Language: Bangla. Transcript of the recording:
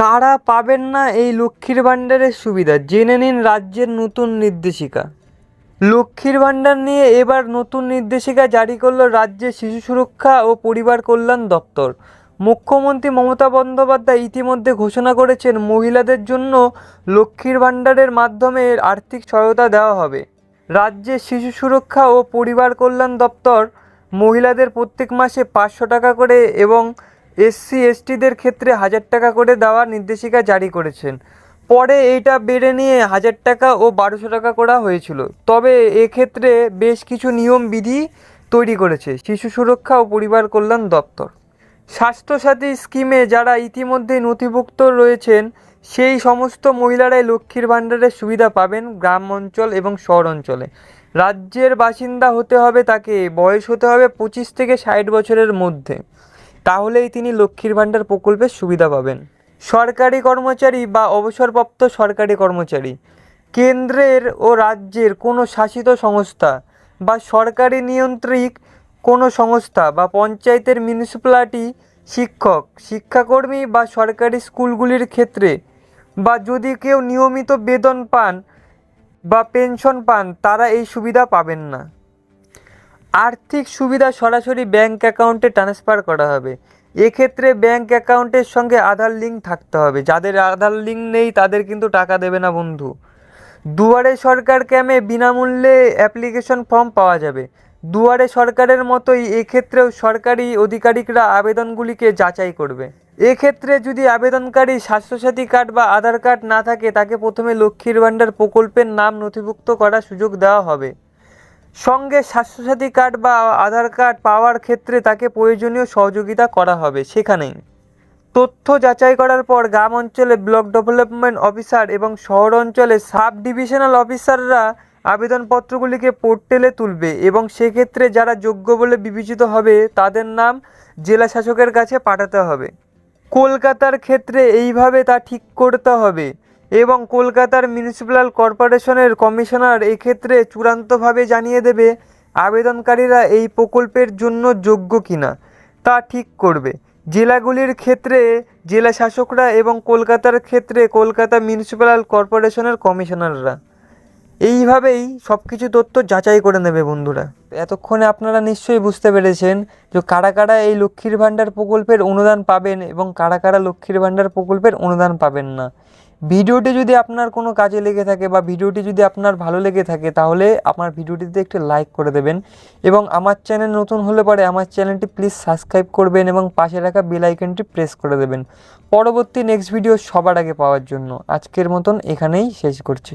কারা পাবেন না এই লক্ষ্মীর ভাণ্ডারের সুবিধা? জেনে নিন রাজ্যের নতুন নির্দেশিকা। লক্ষ্মীর ভাণ্ডার নিয়ে এবার নতুন নির্দেশিকা জারি করল রাজ্যের শিশু সুরক্ষা ও পরিবার কল্যাণ দপ্তর। মুখ্যমন্ত্রী মমতা বন্দ্যোপাধ্যায় ইতিমধ্যে ঘোষণা করেছেন মহিলাদের জন্য লক্ষ্মীর ভাণ্ডারের মাধ্যমে আর্থিক সহায়তা দেওয়া হবে। রাজ্যের শিশু সুরক্ষা ও পরিবার কল্যাণ দপ্তর মহিলাদের প্রত্যেক মাসে পাঁচশো টাকা করে এবং এসসি, এসটিদের ক্ষেত্রে হাজার টাকা করে দেওয়ার নির্দেশিকা জারি করেছেন। পরে এইটা বেড়ে নিয়ে হাজার টাকা ও বারোশো টাকা করা হয়েছিল। তবে এক্ষেত্রে বেশ কিছু নিয়ম বিধি তৈরি করেছে, শিশু সুরক্ষা ও পরিবার কল্যাণ দপ্তর। স্বাস্থ্যসাথী স্কিমে যারা ইতিমধ্যেই নথিভুক্ত রয়েছেন, সেই সমস্ত মহিলারাই লক্ষ্মীর ভাণ্ডারের সুবিধা পাবেন গ্রাম অঞ্চল এবং শহর অঞ্চলে। রাজ্যের বাসিন্দা হতে হবে তাকে, বয়স হতে হবে পঁচিশ থেকে ষাট বছরের মধ্যে। তাহলেই তিনি লক্ষ্মীর ভাণ্ডার প্রকল্পের সুবিধা পাবেন। সরকারি কর্মচারী বা অবসরপ্রাপ্ত সরকারি কর্মচারী, কেন্দ্রের ও রাজ্যের কোনো শাসিত সংস্থা বা সরকারি নিয়ন্ত্রিক কোনো সংস্থা বা পঞ্চায়েতের মিউনিসিপ্যালিটি শিক্ষক, শিক্ষাকর্মী বা সরকারি স্কুলগুলির ক্ষেত্রে বা যদি কেউ নিয়মিত বেতন পান বা পেনশন পান, তারা এই সুবিধা পাবেন না। আর্থিক সুবিধা সরাসরি ব্যাংক অ্যাকাউন্টে ট্রান্সফার করা হবে। এক্ষেত্রে ব্যাংক অ্যাকাউন্টের সঙ্গে আধার লিঙ্ক থাকতে হবে। যাদের আধার লিঙ্ক নেই, তাদের কিন্তু টাকা দেবে না বন্ধু। দুয়ারে সরকার ক্যামে বিনামূল্যে অ্যাপ্লিকেশন ফর্ম পাওয়া যাবে। দুয়ারে সরকারের মতোই এক্ষেত্রেও সরকারি আধিকারিকরা আবেদনগুলিকে যাচাই করবে। এক্ষেত্রে যদি আবেদনকারী স্বাস্থ্যসাথী কার্ড বা আধার কার্ড না থাকে, তাকে প্রথমে লক্ষ্মীর ভাণ্ডার প্রকল্পের নাম নথিভুক্ত করার সুযোগ দেওয়া হবে। সঙ্গে স্বাস্থ্যসাথী কার্ড বা আধার কার্ড পাওয়ার ক্ষেত্রে তাকে প্রয়োজনীয় সহযোগিতা করা হবে সেখানেই তথ্য যাচাই করার পর গ্রাম অঞ্চলে ব্লক ডেভেলপমেন্ট অফিসার এবং শহর অঞ্চলে সাব ডিভিশনাল অফিসাররা আবেদনপত্রগুলিকে পোর্টেলে তুলবে এবং সেক্ষেত্রে যারা যোগ্য বলে বিবেচিত হবে তাদের নাম জেলা শাসকের কাছে পাঠাতে হবে। কলকাতার ক্ষেত্রে এইভাবে তা ঠিক করতে হবে। এবং কলকাতার মিউনিসিপ্যাল কর্পোরেশনের কমিশনার এক্ষেত্রে চূড়ান্তভাবে জানিয়ে দেবে আবেদনকারীরা এই প্রকল্পের জন্য যোগ্য কিনা। তা ঠিক করবে। জেলাগুলির ক্ষেত্রে জেলা শাসকরা এবং কলকাতার ক্ষেত্রে কলকাতা মিউনিসিপ্যাল কর্পোরেশনের কমিশনাররা এইভাবেই সব কিছু তথ্য যাচাই করে নেবে বন্ধুরা। এতক্ষণে আপনারা নিশ্চয়ই বুঝতে পেরেছেন যে কারা কারা এই লক্ষ্মীর ভাণ্ডার প্রকল্পের অনুদান পাবেন এবং কারা কারা লক্ষ্মীর ভাণ্ডার প্রকল্পের অনুদান পাবেন না। ভিডিওটি যদি আপনার কোনো কাজে লেগে থাকে বা ভিডিওটি যদি আপনার ভালো লেগে থাকে, তাহলে আমার ভিডিওটিতে একটি লাইক করে দেবেন এবং আমার চ্যানেল নতুন হলে পরে আমার চ্যানেলটি প্লিজ সাবস্ক্রাইব করবেন এবং পাশে রাখা বেল আইকনটি প্রেস করে দেবেন। পরবর্তী নেক্সট ভিডিও সবার আগে পাওয়ার জন্য আজকের মতন এখানেই শেষ করছি।